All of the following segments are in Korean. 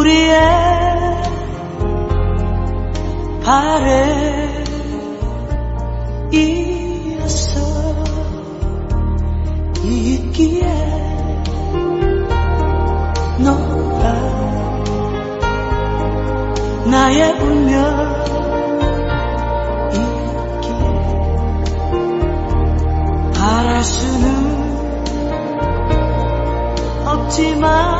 우리의 발에 이어서 있기에 너가 나의 운명이기에 바랄 수는 없지만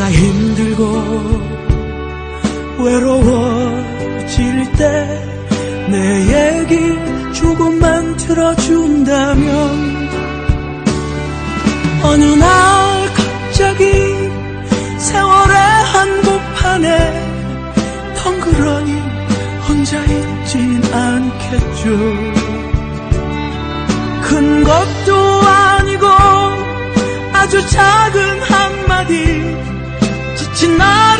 내가 힘들고 외로워질 때 내 얘기 조금만 들어준다면 어느 날 갑자기 세월의 한복판에 덩그러니 혼자 있진 않겠죠. 큰 것도 아니고 아주 작은 한마디 지친 나